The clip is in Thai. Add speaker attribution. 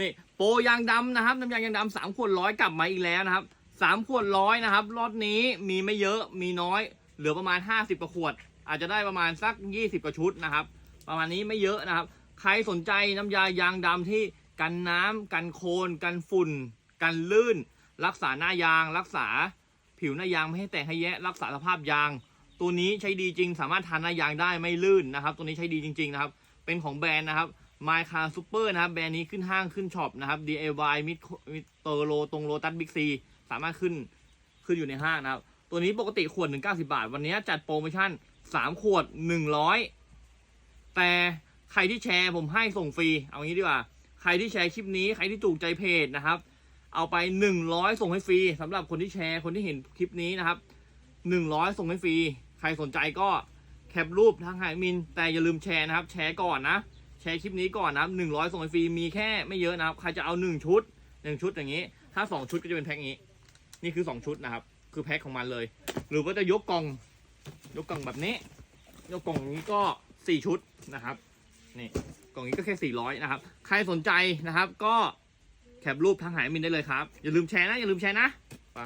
Speaker 1: นี่โปรยางดำนะครับน้ำยางยางดำสามขวดร้อยกลับมาอีกแล้วนะครับสามขวดร้อยนะครับรอดนี้มีไม่เยอะมีน้อย เหลือประมาณ 50กว่าขวด อาจจะได้ประมาณสัก 20กว่าชุดนะครับ ประมาณนี้ไม่เยอะนะครับ ใครสนใจน้ำยายางดำที่กันน้ำกันโคลนกันฝุ่น กันลื่น รักษาหน้ายาง รักษาผิวหน้ายางไม่ให้แตกให้แยะ รักษาสภาพยาง ตัวนี้ใช้ดีจริง สามารถทานหน้ายางได้ไม่ลื่นนะครับ ตัวนี้ใช้ดีจริง ๆ นะครับ เป็นของแบรนด์นะครับ My Car Super นะครับ แบรนด์นี้ขึ้นห้างขึ้นช็อปนะครับ DIY มิดมิดเตอร์โลตรงโลตัสบิ๊กซีสามารถขึ้นขึ้นอยู่ในห้างนะครับ ตัวนี้ปกติขวดหนึ่งเก้าสิบาท วันนี้จัดโปรโมชั่นสามขวดหนึ่งร้อยแต่ใครที่แชร์ผมให้ส่งฟรี เอางี้ดีกว่า ใครที่แชร์คลิปนี้ใครที่ถูกใจเพจนะครับ เอาไปหนึ่งร้อยส่งให้ฟรีสำหรับคนที่แชร์คนที่เห็นคลิปนี้นะครับหนึ่งร้อยส่งให้ฟรี ใครสนใจก็แคปรูปทางหายมิน แต่อย่าลืมแชร์นะครับ แชร์ก่อนนะ ชร์คลิปนี้ก่อนนะครับหนึ่งร้อยส่งฟรีมีแค่ไม่เยอะนะครับ ใครจะเอาหนึ่งชุดหนึ่งชุดอย่างนี้ ถ้าสองชุดก็จะเป็นแพ็คนี้ นี่คือสองชุดนะครับ คือแพ็คของมันเลย หรือว่าจะยกกล่อง ยกกล่องแบบนี้ ยกกล่องนี้ก็สี่ชุดนะครับ นี่ กล่องนี้ก็แค่สี่ร้อยนะครับ ใครสนใจนะครับ ก็แคปรูปทางหายมินได้เลยครับ อย่าลืมแชร์นะ อย่าลืมแชร์นะไป